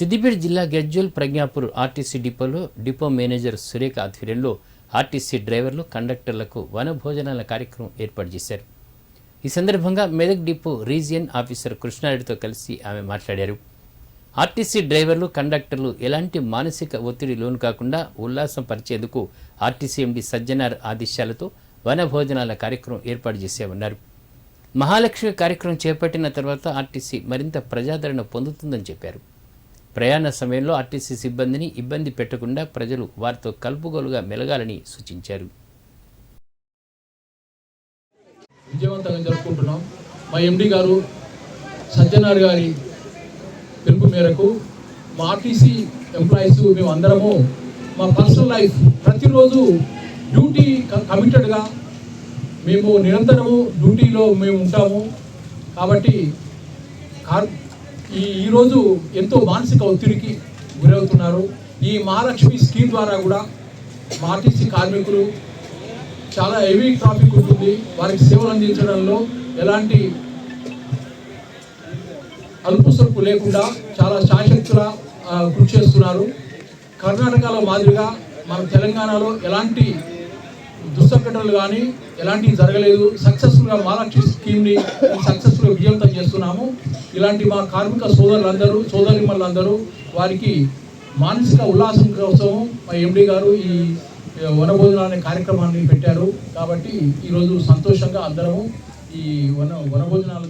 సిద్దిపేట జిల్లా గెజ్జోల్ ప్రజ్ఞాపూర్ ఆర్టీసీ డిపోలో depot manager Surekha ఆధ్వర్యంలో ఆర్టీసీ డ్రైవర్లు కండక్టర్లకు వనభోజనాల కార్యక్రమం ఏర్పాటు చేశారు. ఈ సందర్భంగా మెదక్ డిపో రీజియన్ ఆఫీసర్ కృష్ణారెడ్డితో కలిసి ఆమె మాట్లాడారు. ఆర్టీసీ డ్రైవర్లు కండక్టర్లు ఎలాంటి మానసిక ఒత్తిడి లోను కాకుండా ఉల్లాసం పరిచేందుకు ఆర్టీసీ ఎండి సజ్జనార్ ఆదేశాలతో వనభోజనాల కార్యక్రమం ఏర్పాటు చేశామన్నారు. మహాలక్ష్మి కార్యక్రమం చేపట్టిన తర్వాత ఆర్టీసీ మరింత ప్రజాదరణ పొందుతుందని చెప్పారు. ప్రయాణ సమయంలో ఆర్టీసీ సిబ్బందిని ఇబ్బంది పెట్టకుండా ప్రజలు వారితో కలుపుగోలుగా మెలగాలని సూచించారు. విజయవంతంగా జరుపుకుంటున్నాం. మా ఎండి గారు సత్యనారాయణ గారి పిలుపు మేరకు మా ఆర్టీసీ ఎంప్లాయీస్ మేము అందరము మా పర్సనల్ లైఫ్ ప్రతిరోజు డ్యూటీ కమిటెడ్గా మేము నిరంతరము డ్యూటీలో మేము ఉంటాము. కాబట్టి కార్ ఈ ఈరోజు ఎంతో మానసిక ఒత్తిడికి గురవుతున్నారు. ఈ మహాలక్ష్మి స్కీమ్ ద్వారా కూడా మార్టీసీ కార్మికులు చాలా హెవీ ట్రాఫిక్ ఉంటుంది. వారికి సేవలు అందించడంలో ఎలాంటి అలుపు సొలుపు లేకుండా చాలా శాశక్తుల కృషి చేస్తున్నారు. కర్ణాటకలో మాదిరిగా మన తెలంగాణలో ఎలాంటి దుస్సంఘటనలు కానీ ఎలాంటివి జరగలేదు. సక్సెస్ఫుల్గా మహాలక్ష్మి స్కీమ్ని సక్సెస్ఫుల్గా విజయవంతం చేస్తున్నాము. ఇలాంటి మా కార్మిక సోదరులందరూ సోదరిమల్లందరూ వారికి మానసిక ఉల్లాసం కోసం మా ఎండి గారు ఈ వనభోజనం అనే కార్యక్రమాన్ని పెట్టారు. కాబట్టి ఈరోజు సంతోషంగా అందరము ఈ వన వనభోజనాలు